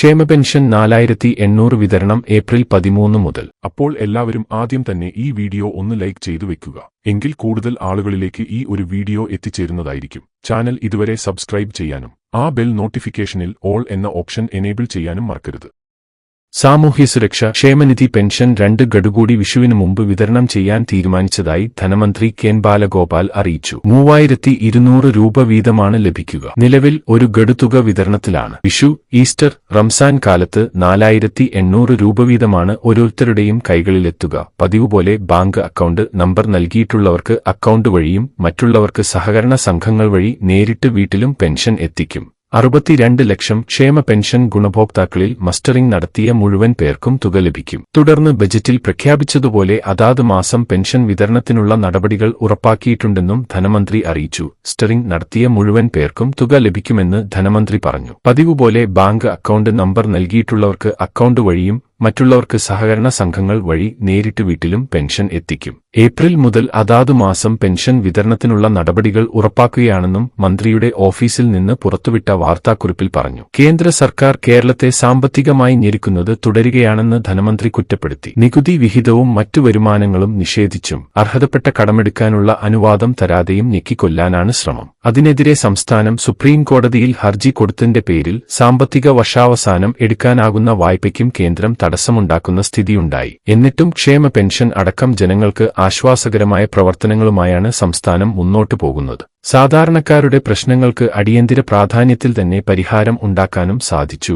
ക്ഷേമ പെൻഷൻ നാലായിരത്തി എണ്ണൂറ് വിതരണം ഏപ്രിൽ പതിമൂന്ന് മുതൽ. അപ്പോൾ എല്ലാവരും ആദ്യം തന്നെ ഈ വീഡിയോ ഒന്ന് ലൈക്ക് ചെയ്തു വെക്കുക. എങ്കിൽ കൂടുതൽ ആളുകളിലേക്ക് ഈ ഒരു വീഡിയോ എത്തിച്ചേരുന്നതായിരിക്കും. ചാനൽ ഇതുവരെ സബ്സ്ക്രൈബ് ചെയ്യാനും ആ ബെൽ നോട്ടിഫിക്കേഷനിൽ ഓൾ എന്ന ഓപ്ഷൻ എനേബിൾ ചെയ്യാനും മറക്കരുത്. സാമൂഹ്യ സുരക്ഷ ക്ഷേമനിധി പെൻഷൻ രണ്ട് ഗഡുകൂടി വിഷുവിന് മുമ്പ് വിതരണം ചെയ്യാൻ തീരുമാനിച്ചതായി ധനമന്ത്രി കെൻ ബാലഗോപാൽ അറിയിച്ചു. മൂവായിരത്തി ഇരുന്നൂറ് രൂപ വീതമാണ് ലഭിക്കുക. നിലവിൽ ഒരു ഗഡുതുക വിതരണത്തിലാണ്. വിഷു ഈസ്റ്റർ റംസാൻ കാലത്ത് നാലായിരത്തി എണ്ണൂറ് രൂപ വീതമാണ് ഓരോരുത്തരുടെയും കൈകളിലെത്തുക. പതിവ് പോലെ ബാങ്ക് അക്കൗണ്ട് നമ്പർ നൽകിയിട്ടുള്ളവർക്ക് അക്കൗണ്ട് വഴിയും മറ്റുള്ളവർക്ക് സഹകരണ സംഘങ്ങൾ വഴി നേരിട്ട് വീട്ടിലും പെൻഷൻ എത്തിക്കും. അറുപത്തിരണ്ട് ലക്ഷം ക്ഷേമ പെൻഷൻ ഗുണഭോക്താക്കളിൽ മസ്റ്ററിംഗ് നടത്തിയ മുഴുവൻ പേർക്കും തുക ലഭിക്കും. തുടർന്ന് ബജറ്റിൽ പ്രഖ്യാപിച്ചതുപോലെ അതാത് മാസം പെൻഷൻ വിതരണത്തിനുള്ള നടപടികൾ ഉറപ്പാക്കിയിട്ടുണ്ടെന്നും ധനമന്ത്രി അറിയിച്ചു. സ്റ്ററിംഗ് നടത്തിയ മുഴുവൻ പേർക്കും തുക ലഭിക്കുമെന്ന് ധനമന്ത്രി പറഞ്ഞു. പതിവുപോലെ ബാങ്ക് അക്കൗണ്ട് നമ്പർ നൽകിയിട്ടുള്ളവർക്ക് അക്കൗണ്ട് വഴിയും മറ്റുള്ളവർക്ക് സഹകരണ സംഘങ്ങൾ വഴി നേരിട്ട് വീട്ടിലും പെൻഷൻ എത്തിക്കും. ഏപ്രിൽ മുതൽ അതാതു മാസം പെൻഷൻ വിതരണത്തിനുള്ള നടപടികൾ ഉറപ്പാക്കുകയാണെന്നും മന്ത്രിയുടെ ഓഫീസിൽ നിന്ന് പുറത്തുവിട്ട വാർത്താക്കുറിപ്പിൽ പറഞ്ഞു. കേന്ദ്ര സർക്കാർ കേരളത്തെ സാമ്പത്തികമായി ഞെരുക്കുന്നത് തുടരുകയാണെന്ന് ധനമന്ത്രി കുറ്റപ്പെടുത്തി. നികുതി വിഹിതവും മറ്റു വരുമാനങ്ങളും നിഷേധിച്ചും അർഹതപ്പെട്ട കടമെടുക്കാനുള്ള അനുവാദം തരാതെയും ഞെക്കിക്കൊല്ലാനാണ് ശ്രമം. അതിനെതിരെ സംസ്ഥാനം സുപ്രീം കോടതിയിൽ ഹർജി കൊടുത്തിന്റെ പേരിൽ സാമ്പത്തിക വർഷാവസാനം എടുക്കാനാകുന്ന വായ്പയ്ക്കും കേന്ദ്രം തടസ്സമുണ്ടാക്കുന്ന സ്ഥിതിയുണ്ടായി. എന്നിട്ടും ക്ഷേമ പെൻഷൻ അടക്കം ജനങ്ങൾക്ക് ആശ്വാസകരമായ പ്രവർത്തനങ്ങളുമായാണ് സംസ്ഥാനം മുന്നോട്ടു പോകുന്നത്. സാധാരണക്കാരുടെ പ്രശ്നങ്ങൾക്ക് അടിയന്തര പ്രാധാന്യത്തിൽ തന്നെ പരിഹാരം ഉണ്ടാക്കാനും സാധിച്ചു.